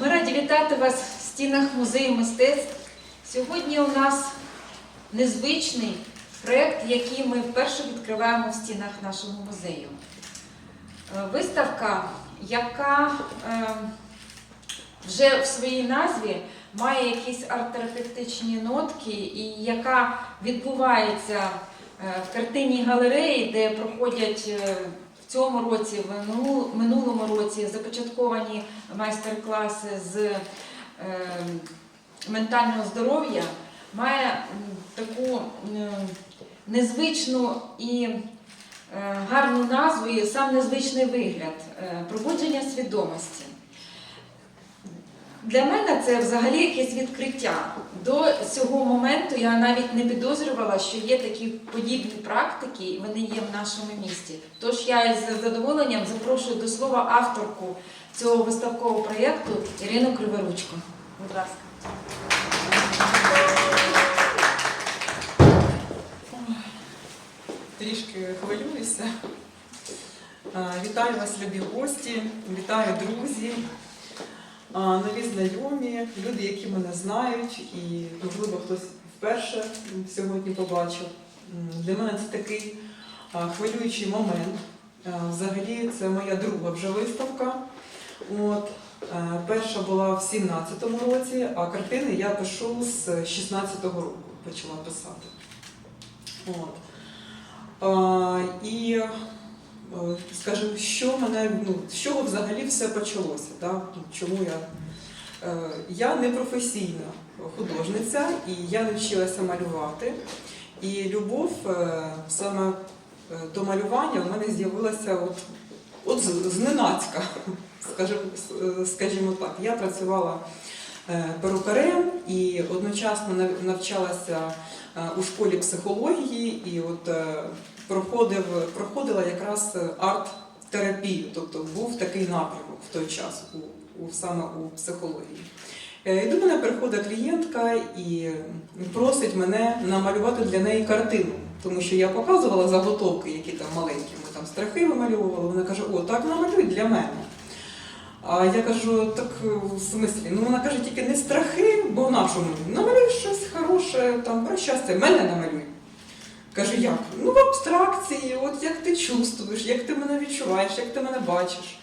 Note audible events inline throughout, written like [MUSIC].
Ми раді вітати вас в стінах музею мистецтв. Сьогодні у нас незвичний проєкт, який ми вперше відкриваємо в стінах нашого музею. Е, Виставка, яка е, вже в своїй назві має якісь арт-терапевтичні нотки, і яка відбувається е, в картинній галереї, де проходять цьому році, в минулому році започатковані майстер-класи з е, ментального здоров'я, має таку незвичну і е, гарну назву, і сам незвичний вигляд е, пробудження свідомості. Для мене це взагалі якесь відкриття. До цього моменту я навіть не підозрювала, що є такі подібні практики, і вони є в нашому місті. Тож я із задоволенням запрошую до слова авторку цього виставкового проєкту Ірину Криворучко. Будь ласка. Трішки хвилююся. Вітаю вас, любі гості, вітаю друзі, нові знайомі, люди, які мене знають, і, можливо, хтось вперше сьогодні побачив. Для мене це такий хвилюючий момент. Взагалі, це моя друга вже виставка. От. Перша була в 17-му році, а картини я пишу з 16-го року почала писати. От. І, скажімо, що мене, ну, з чого взагалі все почалося? Да? Ну, Чому я? Е, Я не професійна художниця, і я навчилася малювати. І любов е, саме е, до малювання в мене з'явилася от, от зненацька, скажімо, е, скажімо так. Я працювала е, перукарем і одночасно нав- навчалася е, у школі психології і от е, проходив, проходила якраз е, арт-терапію, тобто був такий напрямок в той час у, у, саме у психології. Е, І до мене приходить клієнтка і просить мене намалювати для неї картину, тому що я показувала заготовки, які там маленькі, ми там страхи вимальовували. Вона каже: О, так намалюй для мене. А я кажу, так е, в смислі? Ну вона каже, тільки не страхи, бо в нашому намалюй щось хороше, там про щастя, мене намалюй. Кажу, як? Ну в абстракції, от як ти чувствуєш, як ти мене відчуваєш, як ти мене бачиш.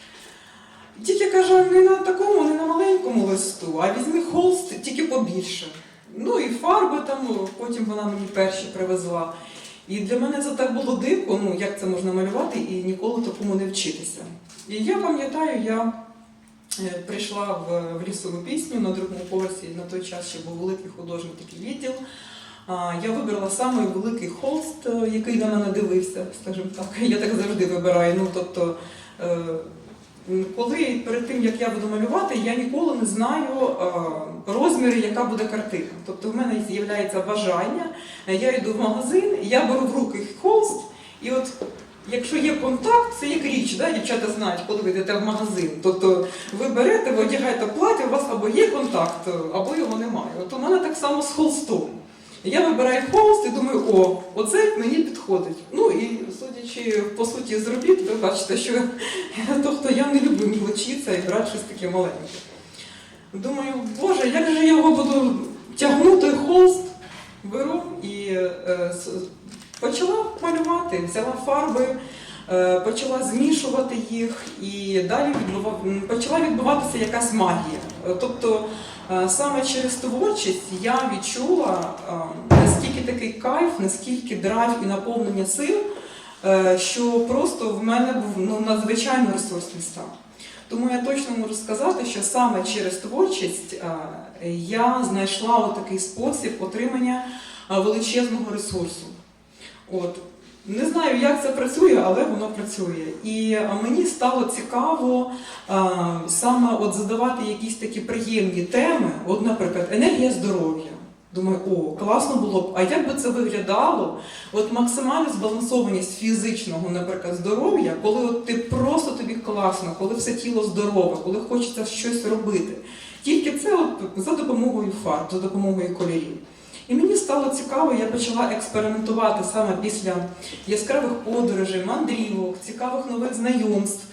Тільки каже, не на такому, не на маленькому листу, а візьми холст тільки побільше. Ну і фарби там, потім вона мені перші привезла. І для мене це так було дико, ну як це можна малювати і ніколи такому не вчитися. І я пам'ятаю, я е, прийшла в, лісову пісню на другому поверсі, на той час ще був великий художній такий відділ. Я вибрала самий великий холст, е, який на мене дивився, скажімо так. [LAUGHS] Я так завжди вибираю. Ну, тобто, е, коли перед тим, як я буду малювати, я ніколи не знаю е, розміри, яка буде картина. Тобто в мене з'являється бажання, я йду в магазин, я беру в руки холст, і от якщо є контакт, це як річ, да? дівчата знають, коли ви йдете в магазин. Тобто ви берете, ви одягаєте плаття, у вас або є контакт, або його немає. От у мене так само з холстом. Я вибираю холст і думаю, о, оце мені підходить. Ну і судячи по суті з робіт, ви бачите, що [LAUGHS] тобто я не люблю мілочитися і брати щось таке маленьке. Думаю, боже, як же я його буду тягнути холст, беру і е, почала малювати, взяла фарби, е, почала змішувати їх, і далі відбува- почала відбуватися якась магія. Е, Тобто саме через творчість я відчула е, наскільки такий кайф, наскільки драйв і наповнення сил, е, що просто в мене був ну, надзвичайно ресурсний стан. Тому я точно можу сказати, що саме через творчість е, я знайшла такий спосіб отримання е, величезного ресурсу. От. Не знаю, як це працює, але воно працює. І е, мені стало цікаво е, саме от задавати якісь такі приємні теми, от, наприклад, енергія здоров'я. Думаю, о, класно було б. А як би це виглядало? От максимальна збалансованість фізичного, наприклад, здоров'я, коли от ти просто тобі класно, коли все тіло здорове, коли хочеться щось робити. Тільки це от за допомогою фарб, за допомогою кольорів. І мені стало цікаво, я почала експериментувати саме після яскравих подорожей, мандрівок, цікавих нових знайомств.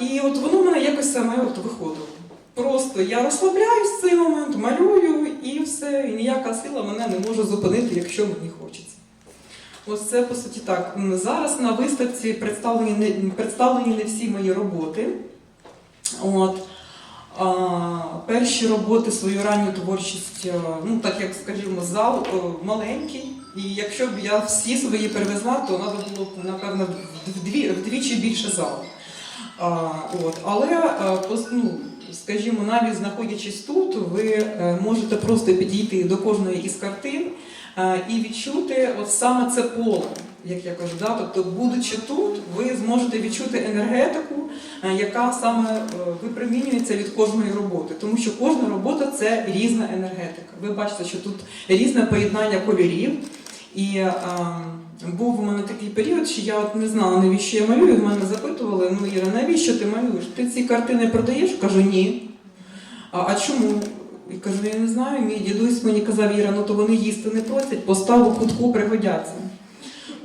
І от воно в мене якось саме от виходило. Просто я розслабляюсь в цей момент, малюю і все. І ніяка сила мене не може зупинити, якщо мені хочеться. Ось це по суті так. Зараз на виставці представлені не, представлені не всі мої роботи. От. Перші роботи, свою ранню творчість, е, ну так як скажімо, зал е, маленький. І якщо б я всі свої перевезла, то треба було б, напевно, вдві, вдвічі більше залу. От. Але, е, ну, скажімо, навіть знаходячись тут, ви можете просто підійти до кожної із картин і відчути от саме це поле, як я кажу. Да? Тобто, будучи тут, ви зможете відчути енергетику, е, яка саме е, випромінюється від кожної роботи. Тому що кожна робота це різна енергетика. Ви бачите, що тут різне поєднання кольорів. І е, був у мене такий період, що я от не знала, навіщо я малюю. В мене запитували, ну Іра, навіщо ти малюєш? Ти ці картини продаєш? Кажу, ні. А, а чому? І кажу, я не знаю, мій дідусь мені казав, Іра, ну то вони їсти не просять, постав у кутку пригодяться.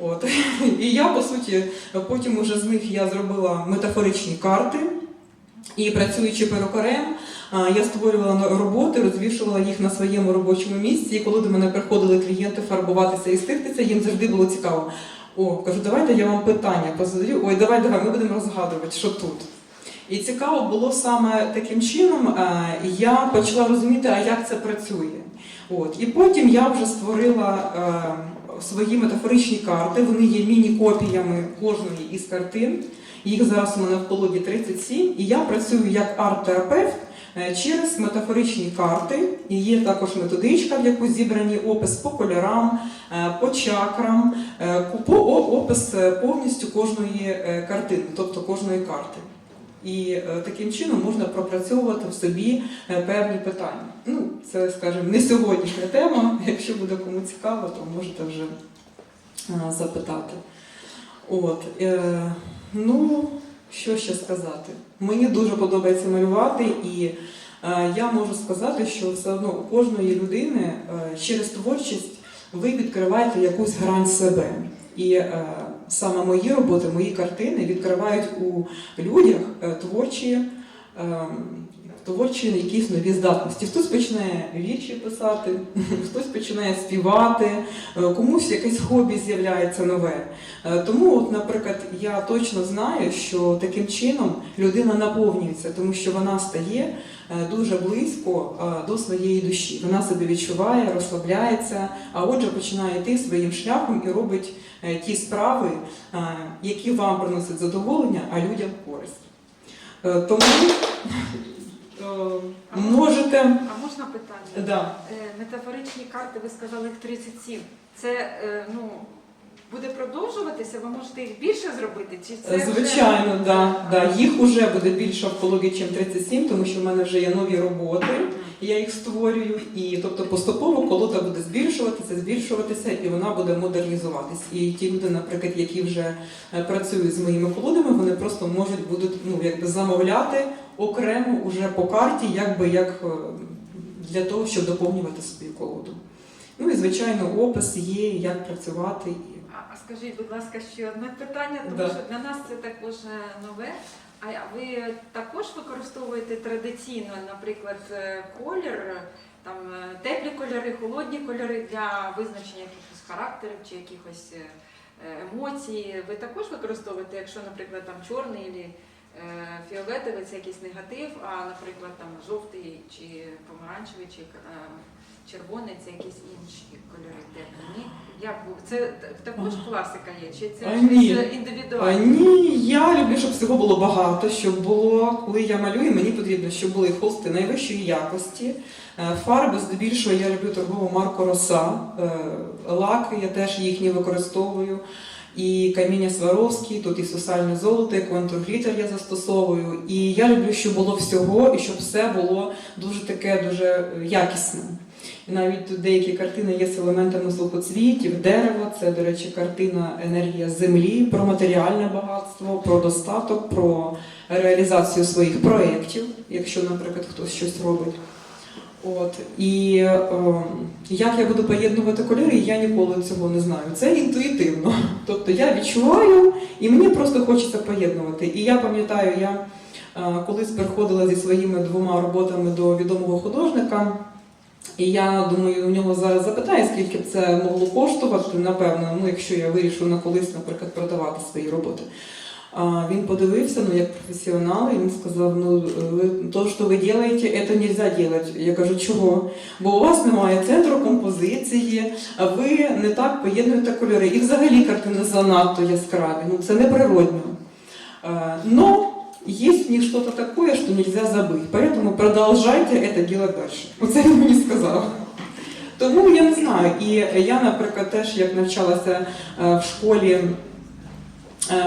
От. [LAUGHS] І я, по суті, потім уже з них я зробила метафоричні карти. І працюючи перукарем, я створювала роботи, розвішувала їх на своєму робочому місці. І коли до мене приходили клієнти фарбуватися і стихтися, їм завжди було цікаво. О, кажу, давайте я вам питання позадаю. Ой, давай, давай, ми будемо розгадувати, що тут. І цікаво було саме таким чином, е, я почала розуміти, а як це працює. От. І потім я вже створила е, свої метафоричні карти. Вони є міні-копіями кожної із картин. Їх зараз у мене в колоді 37, і я працюю як арт-терапевт е, через метафоричні карти. І є також методичка, в яку зібрані опис по кольорам, е, по чакрам, е, по опис повністю кожної картини, тобто кожної карти. І е, таким чином можна пропрацьовувати в собі е, певні питання. Ну, це, скажімо, не сьогоднішня тема. Якщо буде кому цікаво, то можете вже е, запитати. От, ну, що ще сказати? Мені дуже подобається малювати, і я можу сказати, що все одно у кожної людини через творчість ви відкриваєте якусь грань себе. І саме мої роботи, мої картини відкривають у людях е, творчі. Творчі якісь нові здатності. Хтось починає вірші писати, хтось починає співати, е, комусь якесь хобі з'являється нове. Е, Тому, от, наприклад, я точно знаю, що таким чином людина наповнюється, тому що вона стає е, дуже близько до своєї душі. Вона себе відчуває, розслабляється, а отже починає йти своїм шляхом і робить ті справи, які вам приносять задоволення, а людям користь. Е, Тому е, можете. А можна питання? Да. Е, Метафоричні карти, ви сказали їх 37. Це е, ну, буде продовжуватися? Ви можете їх більше зробити? Чи це вже- Звичайно, да, да. їх вже буде більше в колоді, ніж 37, тому що в мене вже є нові роботи, я їх створюю, і тобто поступово колода буде збільшуватися, збільшуватися, і вона буде модернізуватись. І ті люди, наприклад, які вже е, працюють з моїми колодами, вони просто можуть будуть ну якби замовляти окремо уже по карті, якби як е, для того, щоб доповнювати свою колоду. Ну і звичайно, опис є, як працювати. А, а скажіть, будь ласка, ще одне питання, тому Да. що для нас це також нове. А ви також використовуєте традиційно, наприклад, е, колір, е, там теплі кольори, холодні кольори для визначення якихось характерів чи якихось емоцій. Ви також використовуєте, якщо, наприклад, там чорний фіолетовий це якийсь негатив, а наприклад там жовтий чи помаранчевий чи е, червоний це якісь інші кольори. Ні? Як це також класика є? Чи це А, ні. щось А, індивідуальне? ні, я люблю, щоб всього було багато, щоб було, коли я малюю, мені потрібно, щоб були холсти найвищої якості. Е, Фарби здебільшого я люблю торгову марку Роса. Е, Лаки я теж їхні використовую. І каміння Сваровський, тут і сусальне золото, і контрглітер я застосовую. І я люблю, щоб було всього, і щоб все було дуже таке, дуже е, якісне. Навіть деякі картини є з елементами звукоцвітів, дерева. Це, до речі, картина енергія землі, про матеріальне багатство, про достаток, про реалізацію своїх проєктів, якщо, наприклад, хтось щось робить. От і е, як я буду поєднувати кольори, я ніколи цього не знаю. Це інтуїтивно. Тобто я відчуваю, і мені просто хочеться поєднувати. І я пам'ятаю, я е, колись приходила зі своїми двома роботами до відомого художника. І я думаю, у нього зараз запитаю, скільки б це могло коштувати, напевно, ну, якщо я вирішу на колись, наприклад, продавати свої роботи. А він подивився, ну як професіонал, і він сказав: ну ви то, що ви робите, це не можна робити. Я кажу, чого? Бо у вас немає центру композиції, а ви не так поєднуєте кольори. І взагалі картини занадто яскраві. Ну це неприродно. Е, Но есть в них что-то такое, что нельзя забыть. Поэтому продолжайте это делать дальше. Оце він мені сказав. Тому я не знаю. І я, наприклад, теж як навчалася е, в школі е,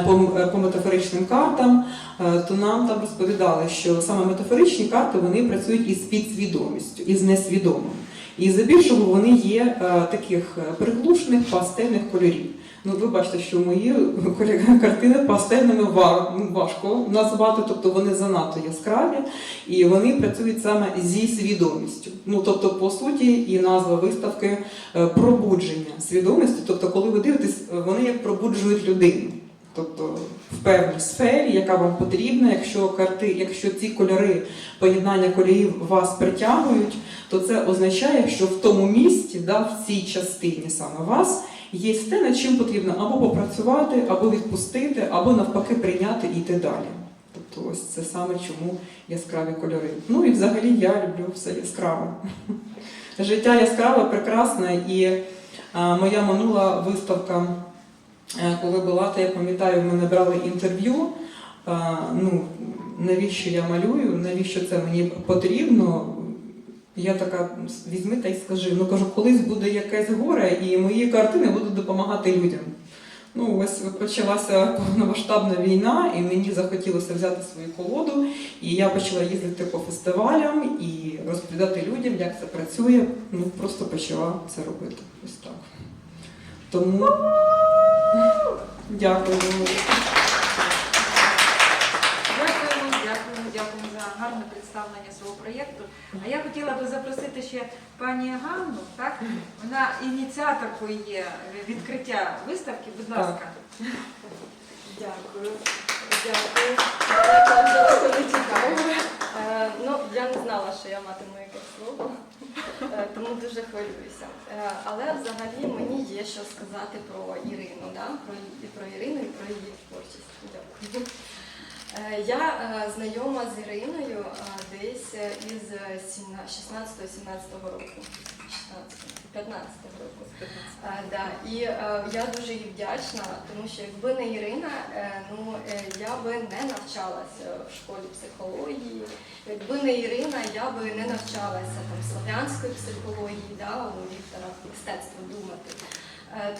по, е, по метафоричним картам, е, то нам там розповідали, що саме метафоричні карти вони працюють із підсвідомістю, із несвідомим. І здебільшого вони є е, таких е, приглушених пастельних кольорів. Ну, ви бачите, що мої картини пастельними ну, важко назвати, тобто вони занадто яскраві, і вони працюють саме зі свідомістю. Ну, тобто, по суті, і назва виставки е, пробудження свідомості. Тобто, коли ви дивитесь, е, вони як пробуджують людину. Тобто в певній сфері, яка вам потрібна, якщо карти, якщо ці кольори, поєднання кольорів вас притягують, то це означає, що в тому місці, да, в цій частині саме вас, є те, над чим потрібно або попрацювати, або відпустити, або навпаки прийняти і йти далі. Тобто ось це саме чому яскраві кольори. Ну і взагалі я люблю все яскраве. [LAUGHS] Життя яскраве, прекрасне, і а, моя минула виставка, коли була, то я пам'ятаю, мене брали інтерв'ю. Ну, навіщо я малюю, навіщо це мені потрібно. Я така візьми та й скажи. Ну кажу, колись буде якесь горе, і мої картини будуть допомагати людям. Ну, ось почалася повномасштабна війна, і мені захотілося взяти свою колоду, і я почала їздити по фестивалям і розповідати людям, як це працює. Ну, просто почала це робити. Ось так. Тому дякую. Дякуємо, дякуємо, дякуємо за гарне представлення свого проєкту. А я хотіла би запросити ще пані Ганну, так? Вона ініціаторкою є відкриття виставки. Будь ласка. Дякую. Дякую. Е, Ну, я не знала, що я матиму якесь слово, е, тому дуже хвилююся. Е, Але взагалі мені є що сказати про Ірину, да? про, і про Ірину і про її творчість. Дякую. Я знайома з Іриною десь із 16-17 року. 15 року. Да. І е, я дуже їй вдячна, тому що якби не Ірина, е, ну е, я би не навчалася в школі психології. Якби не Ірина, я би не навчалася там слов'янської психології, да, у Віктора мистецтво думати.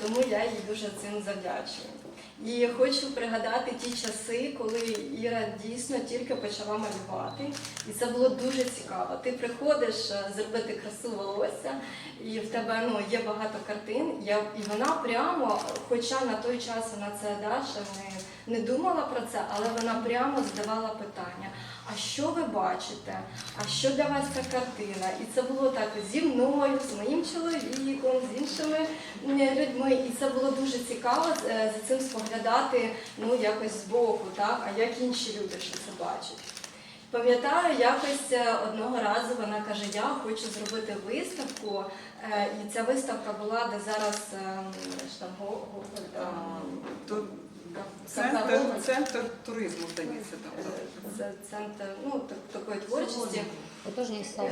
Тому я їй дуже цим завдячую. І хочу пригадати ті часи, коли Іра дійсно тільки почала малювати, і це було дуже цікаво. Ти приходиш е, зробити красу волосся, і в тебе ну, є багато картин. Я, і вона прямо, хоча на той час вона це Даша не, не думала про це, але вона прямо задавала питання: а що ви бачите? А що для вас ця картина? І це було так зі мною, з моїм чоловіком, з іншими людьми. І це було дуже цікаво е, за цим споглядати ну, якось збоку, так? а як інші люди що це бачать. Пам'ятаю, якось е, одного разу вона каже: Я хочу зробити виставку. Е, І ця виставка була, де зараз ем, там Центр- центр, туризму, здається, там. е, це центр ну, так- такої творчості. Художній салон.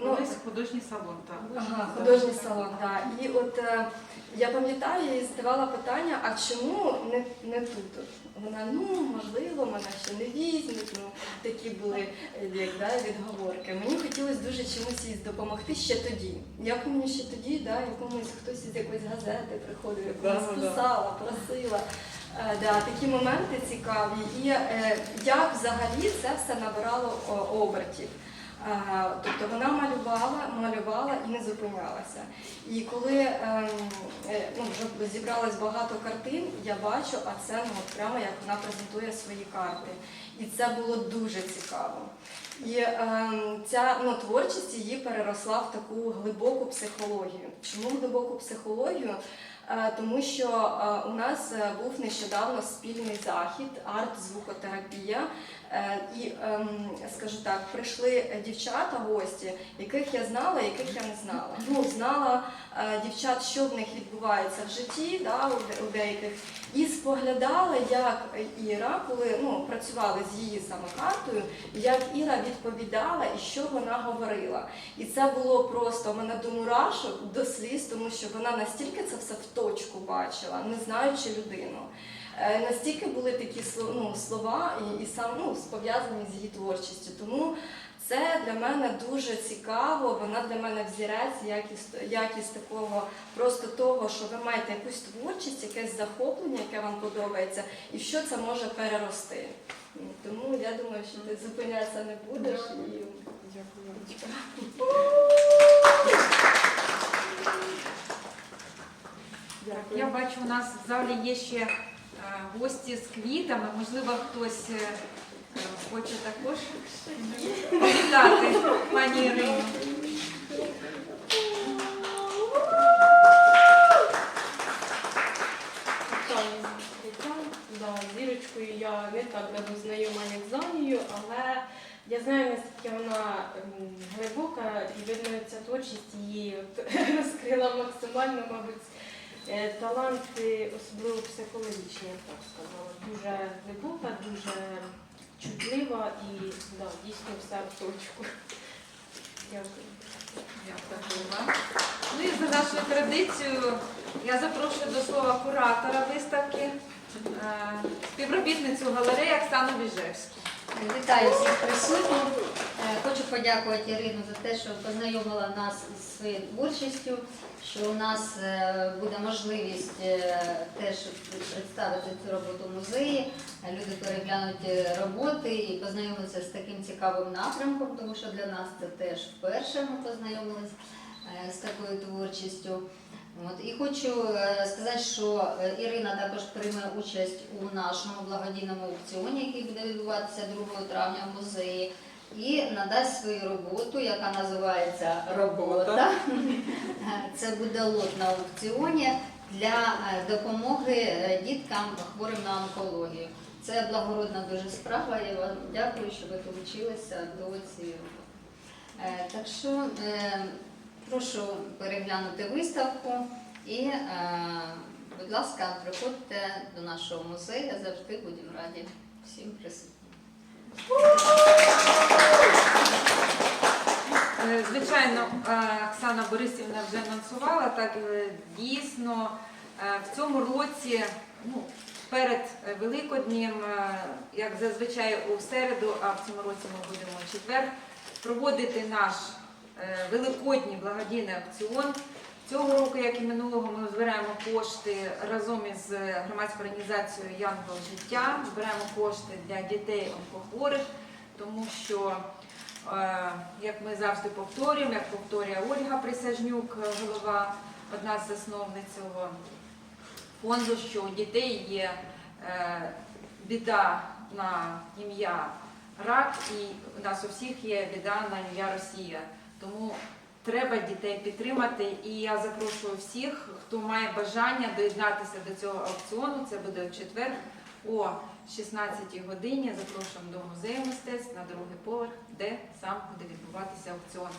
Ну, художній салон, так. Ага, художній салон, так. І от е, я пам'ятаю, я їй задавала питання, а чому не, не тут? Вона, ну, можливо, мене ще не візьмуть, ну, такі були е, як, да, відговорки. Мені хотілося дуже чимось їй допомогти ще тоді. Як мені ще тоді, да, якомусь хтось із якоїсь газети приходив, якомусь писала, просила. Е, Да, такі моменти цікаві. І е, як взагалі це все набирало обертів. Е, Тобто вона малювала, малювала і не зупинялася. І коли ем, ну, вже зібралось багато картин, я бачу, а це ну, прямо як вона презентує свої карти. І це було дуже цікаво. І ем, ця ну, творчість її переросла в таку глибоку психологію. Чому глибоку психологію? Е, Тому що е, у нас е, був нещодавно спільний захід арт-звукотерапія, І ем, скажу так, прийшли дівчата, гості, яких я знала, яких я не знала. Ну, знала е, дівчат, що в них відбувається в житті, да, у, деяких, і споглядала, як Іра, коли ну, працювали з її саме картою, як Іра відповідала і що вона говорила. І це було просто мене до мурашок, до сліз, тому що вона настільки це все в точку бачила, не знаючи людину. Е, Настільки були такі ну, слова і, і сам ну, пов'язані з її творчістю. Тому це для мене дуже цікаво. Вона для мене взірець, якість, якість такого, просто того, що ви маєте якусь творчість, якесь захоплення, яке вам подобається, і в що це може перерости. Тому я думаю, що ти зупинятися не будеш і Дякую. Я бачу, у нас в залі є ще гості з квітами. Можливо, хтось е, е, хоче також привітати пані Ірину. З я не так давно знайома, як з Анією, але я знаю, наскільки вона ем, глибока і видно, ця творчість її [LAUGHS] розкрила максимально, мабуть, е, таланти, особливо психологічні, я б так сказала. Дуже глибока, дуже чутлива і да, дійсно все в точку. Дякую. Дякую вам. Ну і за нашою традицією я запрошую до слова куратора виставки, е, співробітницю галереї Оксану Біжевську. Вітаю всіх присутніх. Е, Хочу подякувати Ірину за те, що познайомила нас з своєю творчістю, що у нас е, буде можливість е, теж представити цю роботу в музеї. Люди переглянуть роботи і познайомитися з таким цікавим напрямком, тому що для нас це теж вперше ми познайомилися з такою творчістю. От. І хочу сказати, що Ірина також прийме участь у нашому благодійному аукціоні, який буде відбуватися 2 травня в музеї, і надасть свою роботу, яка називається Робота. [LAUGHS] Це буде лот на аукціоні для е, допомоги е, діткам хворим на онкологію. Це благородна дуже справа. Я вам дякую, що ви долучилися до цієї роботи. Е, Так що прошу переглянути виставку і, будь ласка, приходьте до нашого музею. Завжди будемо раді всім присутнім. Е, Звичайно, е, Оксана Борисівна вже анонсувала, так е, дійсно е, в цьому році, ну, перед Великоднім, е, як зазвичай у середу, а в цьому році ми будемо у четвер, проводити наш великодній благодійний аукціон. Цього року, як і минулого, ми збираємо кошти разом із громадською організацією Янгол життя. Збираємо кошти для дітей онкохворих, тому що Як ми завжди повторюємо, як повторює Ольга Присяжнюк, е, голова, одна з засновниць цього фонду, що у дітей є е, біда на ім'я рак, і у нас у всіх є біда на ім'я Росія. Тому треба дітей підтримати. І я запрошую всіх, хто має бажання доєднатися до цього аукціону. Це буде у четвер о 16 годині. Запрошуємо до музею мистецтв на другий поверх, де сам буде відбуватися аукціон.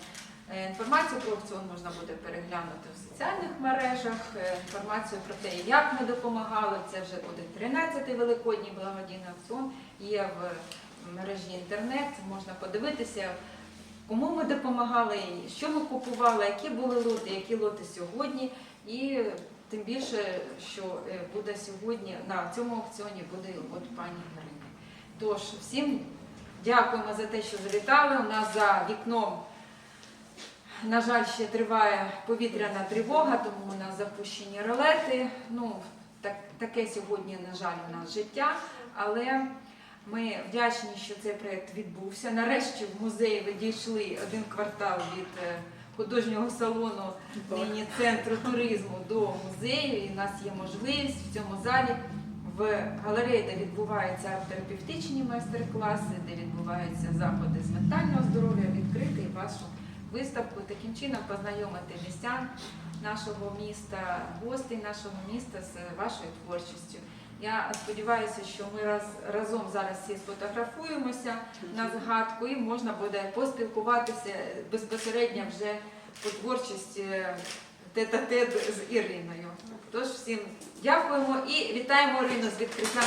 Е, Інформацію про аукціон можна буде переглянути в соціальних мережах. Е, Інформацію про те, як ми допомагали. Це вже буде 13-й великодній благодійний аукціон. Є в мережі інтернет. Можна подивитися, кому ми допомагали, що ми купували, які були лоти, які лоти сьогодні. І тим більше, що е, буде сьогодні на цьому аукціоні буде от пані Ірини. Тож всім дякуємо за те, що завітали. У нас за вікном, на жаль, ще триває повітряна тривога, тому у нас запущені ролети. Ну, так, таке сьогодні, на жаль, у нас життя. Але ми вдячні, що цей проєкт відбувся. Нарешті в музеї ви дійшли один квартал від е, художнього салону нині центру туризму до музею. І в нас є можливість в цьому залі в галереї, де відбуваються арт-терапевтичні майстер-класи, де відбуваються заходи з ментального здоров'я, відкрити вашу виставку, таким чином познайомити містян нашого міста, гостей нашого міста з вашою творчістю. Я сподіваюся, що ми раз, разом зараз всі сфотографуємося на згадку і можна буде поспілкуватися безпосередньо вже по творчості е, тет-а-тет з Іриною. Тож всім дякуємо і вітаємо Ірину з відкриття.